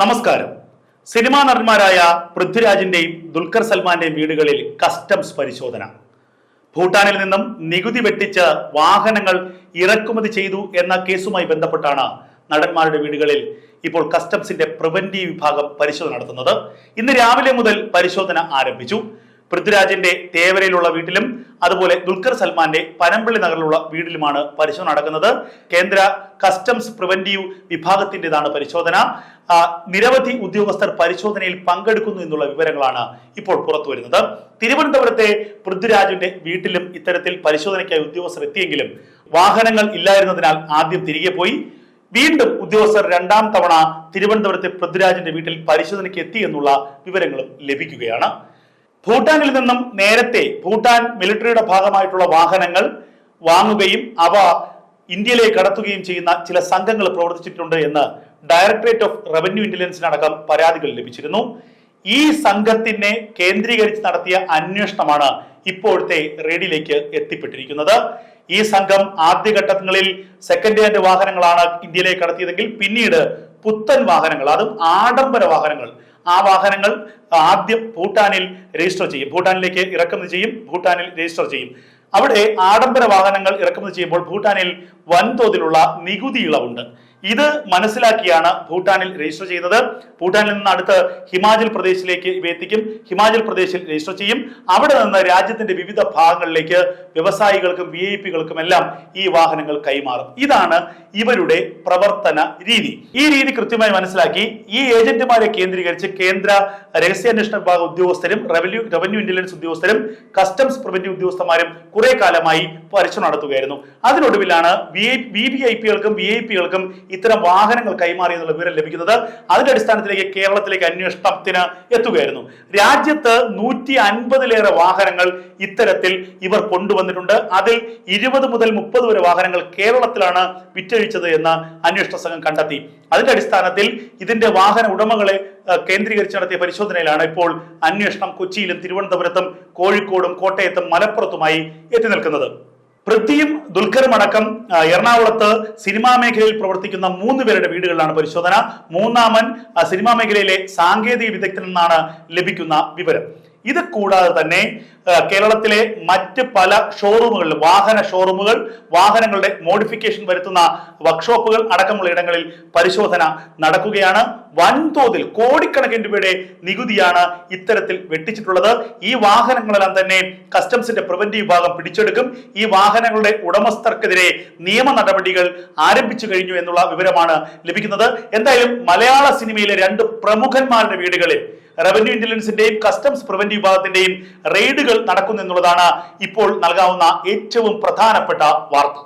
നമസ്കാരം. സിനിമാ നടന്മാരായ പൃഥ്വിരാജിന്റെയും ദുൽഖർ സൽമാന്റെയും വീടുകളിൽ കസ്റ്റംസ് പരിശോധന. ഭൂട്ടാനിൽ നിന്നും നികുതി വെട്ടിച്ച് വാഹനങ്ങൾ ഇറക്കുമതി ചെയ്തു എന്ന കേസുമായി ബന്ധപ്പെട്ടാണ് നടന്മാരുടെ വീടുകളിൽ ഇപ്പോൾ കസ്റ്റംസിന്റെ പ്രിവന്റീവ് വിഭാഗം പരിശോധന നടത്തുന്നത്. ഇന്ന് രാവിലെ മുതൽ പരിശോധന ആരംഭിച്ചു. പൃഥ്വിരാജിന്റെ തേവരയിലുള്ള വീട്ടിലും അതുപോലെ ദുൽഖർ സൽമാന്റെ പനമ്പള്ളി നഗറിലുള്ള വീട്ടിലുമാണ് പരിശോധന നടക്കുന്നത്. കേന്ദ്ര കസ്റ്റംസ് പ്രിവന്റീവ് വിഭാഗത്തിന്റെതാണ് പരിശോധന. നിരവധി ഉദ്യോഗസ്ഥർ പരിശോധനയിൽ പങ്കെടുക്കുന്നു എന്നുള്ള വിവരങ്ങളാണ് ഇപ്പോൾ പുറത്തു വരുന്നത്. തിരുവനന്തപുരത്തെ പൃഥ്വിരാജിന്റെ വീട്ടിലും ഇത്തരത്തിൽ പരിശോധനയ്ക്കായി ഉദ്യോഗസ്ഥർ എത്തിയെങ്കിലും വാഹനങ്ങൾ ഇല്ലായിരുന്നതിനാൽ ആദ്യം തിരികെ പോയി. വീണ്ടും ഉദ്യോഗസ്ഥർ രണ്ടാം തവണ തിരുവനന്തപുരത്തെ പൃഥ്വിരാജിന്റെ വീട്ടിൽ പരിശോധനയ്ക്ക് എത്തി എന്നുള്ള വിവരങ്ങളും ലഭിക്കുകയാണ്. ഭൂട്ടാനിൽ നിന്നും നേരത്തെ ഭൂട്ടാൻ മിലിറ്ററിയുടെ ഭാഗമായിട്ടുള്ള വാഹനങ്ങൾ വാങ്ങുകയും അവ ഇന്ത്യയിലേക്ക് കടത്തുകയും ചെയ്യുന്ന ചില സംഘങ്ങൾ പ്രവർത്തിച്ചിട്ടുണ്ട് എന്ന് ഡയറക്ടറേറ്റ് ഓഫ് റവന്യൂ ഇന്റലിജൻസിനടക്കം പരാതികൾ ലഭിച്ചിരുന്നു. ഈ സംഘത്തിനെ കേന്ദ്രീകരിച്ച് നടത്തിയ അന്വേഷണമാണ് ഇപ്പോഴത്തെ റെയ്ഡിലേക്ക് എത്തിപ്പെട്ടിരിക്കുന്നത്. ഈ സംഘം ആദ്യഘട്ടങ്ങളിൽ സെക്കൻഡ് ഹാൻഡ് വാഹനങ്ങളാണ് ഇന്ത്യയിലേക്ക് കടത്തിയതെങ്കിൽ പിന്നീട് പുത്തൻ വാഹനങ്ങൾ അതും ആഡംബര വാഹനങ്ങൾ ആ വാഹനങ്ങൾ ആദ്യം ഭൂട്ടാനിൽ രജിസ്റ്റർ ചെയ്യും. ഭൂട്ടാനിലേക്ക് ഇറക്കുമതി ചെയ്യും ഭൂട്ടാനിൽ രജിസ്റ്റർ ചെയ്യും. അവിടെ ആഡംബര വാഹനങ്ങൾ ഇറക്കുമതി ചെയ്യുമ്പോൾ ഭൂട്ടാനിൽ വൻതോതിലുള്ള നികുതി ഇളവുണ്ട്. ഇത് മനസ്സിലാക്കിയാണ് ഭൂട്ടാനിൽ രജിസ്റ്റർ ചെയ്യുന്നത്. ഭൂട്ടാനിൽ നിന്ന് അടുത്ത് ഹിമാചൽ പ്രദേശിലേക്ക് ഇവ എത്തിക്കും. ഹിമാചൽ പ്രദേശിൽ രജിസ്റ്റർ ചെയ്യും. അവിടെ നിന്ന് രാജ്യത്തിന്റെ വിവിധ ഭാഗങ്ങളിലേക്ക് വ്യവസായികൾക്കും വി ഐ പികൾക്കും എല്ലാം ഈ വാഹനങ്ങൾ കൈമാറും. ഇതാണ് ഇവരുടെ പ്രവർത്തന രീതി. ഈ രീതി കൃത്യമായി മനസ്സിലാക്കി ഈ ഏജന്റുമാരെ കേന്ദ്രീകരിച്ച് കേന്ദ്ര രഹസ്യാന്വേഷണ വിഭാഗ ഉദ്യോഗസ്ഥരും റവന്യൂ റവന്യൂ ഇന്റലിജൻസ് ഉദ്യോഗസ്ഥരും കസ്റ്റംസ് പ്രിവന്റീവ് ഉദ്യോഗസ്ഥന്മാരും കുറെ കാലമായി പരിശോധന നടത്തുകയായിരുന്നു. അതിനൊടുവിലാണ് വി വി ഐ പികൾക്കും വി ഐ പികൾക്കും ഇത്തരം വാഹനങ്ങൾ കൈമാറി എന്നുള്ള വിവരം ലഭിക്കുന്നത് അതിന്റെ അടിസ്ഥാനത്തിലേക്ക് കേരളത്തിലേക്ക് അന്വേഷണത്തിന് എത്തുകയായിരുന്നു. രാജ്യത്ത് നൂറ്റി അൻപതിലേറെ വാഹനങ്ങൾ ഇത്തരത്തിൽ ഇവർ കൊണ്ടുവന്നിട്ടുണ്ട്. അതിൽ ഇരുപത് മുതൽ മുപ്പത് വരെ വാഹനങ്ങൾ കേരളത്തിലാണ് വിറ്റഴിച്ചത് എന്ന് അന്വേഷണ സംഘം കണ്ടെത്തി. അതിന്റെ അടിസ്ഥാനത്തിൽ ഇതിന്റെ വാഹന ഉടമകളെ കേന്ദ്രീകരിച്ച് നടത്തിയ പരിശോധനയിലാണ് ഇപ്പോൾ അന്വേഷണം കൊച്ചിയിലും തിരുവനന്തപുരത്തും കോഴിക്കോടും കോട്ടയത്തും മലപ്പുറത്തുമായി എത്തി നിൽക്കുന്നത്. പൃഥ്വിയും ദുൽഖറും അടക്കം എറണാകുളത്ത് സിനിമാ മേഖലയിൽ പ്രവർത്തിക്കുന്ന മൂന്ന് പേരുടെ വീടുകളിലാണ് പരിശോധന. മൂന്നാമൻ സിനിമാ മേഖലയിലെ സാങ്കേതിക വിദഗ്ധനെന്നാണ് ലഭിക്കുന്ന വിവരം. ഇത് കൂടാതെ തന്നെ കേരളത്തിലെ മറ്റ് പല ഷോറൂമുകളിൽ വാഹന ഷോറൂമുകൾ വാഹനങ്ങളുടെ മോഡിഫിക്കേഷൻ വരുത്തുന്ന വർക്ക്ഷോപ്പുകൾ അടക്കമുള്ള ഇടങ്ങളിൽ പരിശോധന നടക്കുകയാണ്. വൻതോതിൽ കോടിക്കണക്കിന് രൂപയുടെ നികുതിയാണ് ഇത്തരത്തിൽ വെട്ടിച്ചിട്ടുള്ളത്. ഈ വാഹനങ്ങളെല്ലാം തന്നെ കസ്റ്റംസിന്റെ പ്രിവന്റീവ് വിഭാഗം പിടിച്ചെടുക്കും. ഈ വാഹനങ്ങളുടെ ഉടമസ്ഥർക്കെതിരെ നിയമ നടപടികൾ ആരംഭിച്ചു കഴിഞ്ഞു എന്നുള്ള വിവരമാണ് ലഭിക്കുന്നത്. എന്തായാലും മലയാള സിനിമയിലെ രണ്ട് പ്രമുഖന്മാരുടെ വീടുകളിൽ റവന്യൂ ഇന്റലിജൻസിന്റെയും കസ്റ്റംസ് പ്രിവന്റീവ് വിഭാഗത്തിന്റെയും റെയ്ഡുകൾ നടക്കുന്നു എന്നുള്ളതാണ് ഇപ്പോൾ നൽകാവുന്ന ഏറ്റവും പ്രധാനപ്പെട്ട വാർത്ത.